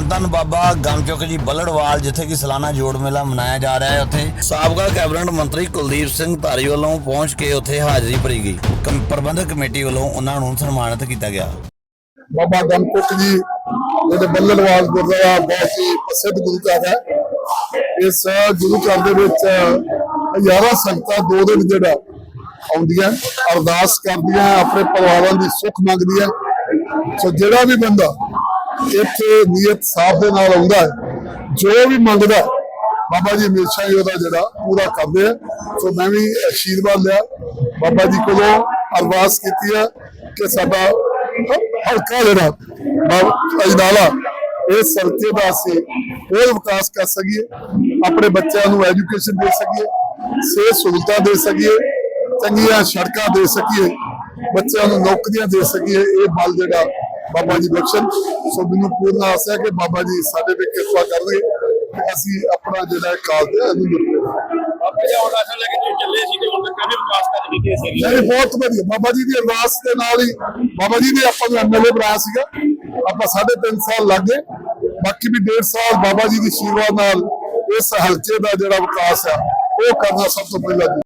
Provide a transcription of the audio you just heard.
ਧੰਨ ਬਾਬਾ ਗਮਚੁਕ ਜੀ ਬੱਲੜਵਾਲ, ਜਿੱਥੇ ਕਿ ਸਾਲਾਨਾ ਜੋੜ ਮੇਲਾ ਮਨਾਇਆ ਜਾ ਰਿਹਾ ਹੈ। ਉੱਥੇ ਸਾਬਕਾ ਕੈਬਨਿਟ ਮੰਤਰੀ ਕੁਲਦੀਪ ਸਿੰਘ ਧਾਰੀ ਵੱਲੋਂ ਪਹੁੰਚ ਕੇ ਉੱਥੇ ਹਾਜ਼ਰੀ ਭਰੀ ਗਈ। ਪ੍ਰਬੰਧਕ ਕਮੇਟੀ ਵੱਲੋਂ ਉਹਨਾਂ ਨੂੰ ਸਨਮਾਨਿਤ ਕੀਤਾ ਗਿਆ। ਬਾਬਾ ਗਣਪਤ ਜੀ, ਜਿਹੜੇ ਬੱਲੜਵਾਲ ਗੁਰਦੁਆਰਾ ਬਹੁਤ ਹੀ ਪ੍ਰਸਿੱਧ ਗੁਰੂ ਘਰ ਹੈ। ਇਸ ਗੁਰੂ ਘਰ ਦੇ ਵਿੱਚ ਹਜ਼ਾਰਾਂ ਸੰਗਤਾਂ ਦੋ ਦਿਨ ਜਿਹੜਾ ਆਉਂਦੀਆਂ, ਅਰਦਾਸ ਕਰਦੀਆਂ, ਆਪਣੇ ਪਰਿਵਾਰਾਂ ਦੀ ਸੁੱਖ ਮੰਗਦੀਆਂ। ਸੋ ਜਿਹੜਾ ਵੀ ਬੰਦਾ ਇੱਥੇ ਨੀਅਤ ਸਾਫ਼ ਦੇ ਨਾਲ ਆਉਂਦਾ ਹੈ। ਜੋ ਵੀ ਮੰਗਦਾ ਬਾਬਾ ਜੀ ਹਮੇਸ਼ਾ ਹੀ ਉਹਦਾ ਜਿਹੜਾ ਪੂਰਾ ਕਰਦੇ ਆ। ਸੋ ਮੈਂ ਵੀ ਆਸ਼ੀਰਵਾਦ ਲਿਆ। ਬਾਬਾ ਜੀ ਕੋਲੋਂ ਅਰਦਾਸ ਕੀਤੀ ਹੈ ਕਿ ਸਾਡਾ ਹਲਕਾ ਜਿਹੜਾ, ਬਾਬਾ ਅਜਨਾਲਾ ਇਸ ਹਲਕੇ ਦਾ ਅਸੀਂ ਹੋਰ ਵਿਕਾਸ ਕਰ ਸਕੀਏ। ਆਪਣੇ ਬੱਚਿਆਂ ਨੂੰ ਐਜੂਕੇਸ਼ਨ ਦੇ ਸਕੀਏ, ਸਿਹਤ ਸਹੂਲਤਾਂ ਦੇ ਸਕੀਏ, ਚੰਗੀਆਂ ਸੜਕਾਂ ਦੇ ਸਕੀਏ, ਬੱਚਿਆਂ ਨੂੰ ਨੌਕਰੀਆਂ ਦੇ ਸਕੀਏ, ਇਹ ਬਲ ਜਿਹੜਾ ਬਾਬਾ ਜੀ ਬਖਸ਼ਣ। ਸੋ ਮੈਨੂੰ ਪੂਰਨ ਆਸ ਹੈ ਕਿ ਬਾਬਾ ਜੀ ਸਾਡੇ ਤੇ ਕਿਰਪਾ ਕਰਨਗੇ ਤੇ ਅਸੀਂ ਆਪਣਾ ਜਿਹੜਾ ਕਾਲ ਹੈ ਇਹਨੂੰ ਨਿਭਾਵਾਂਗੇ ਆਪੇ ਜੇ ਹੁਣ ਅਸਲ ਲੈ ਕੇ ਤੁਸੀਂ ਚੱਲੇ ਸੀ ਤੇ ਹੁਣ ਤੱਕ ਕਾਫੀ ਵਿਕਾਸ ਕਰ ਦਿੱਤੀ ਹੈ ਸੇਰੀ ਨਹੀਂ ਬਹੁਤ ਵਧੀਆ। ਬਾਬਾ ਜੀ ਦੀ ਅਰਦਾਸ ਦੇ ਨਾਲ ਹੀ ਬਾਬਾ ਜੀ ਨੇ ਆਪਾਂ ਨੂੰ ਐਮਐਲਏ ਬਣਾਇਆ ਸੀਗਾ। ਆਪਾਂ ਸਾਢੇ ਤਿੰਨ ਸਾਲ ਲੱਗ ਬਾਕੀ ਵੀ ਡੇਢ ਸਾਲ ਬਾਬਾ ਜੀ ਦੀ ਆਸ਼ੀਰਵਾਦ ਨਾਲ ਇਸ ਹਲਕੇ ਦਾ ਜਿਹੜਾ ਵਿਕਾਸ ਆ ਉਹ ਕਰਨਾ ਸਭ ਤੋਂ ਪਹਿਲਾਂ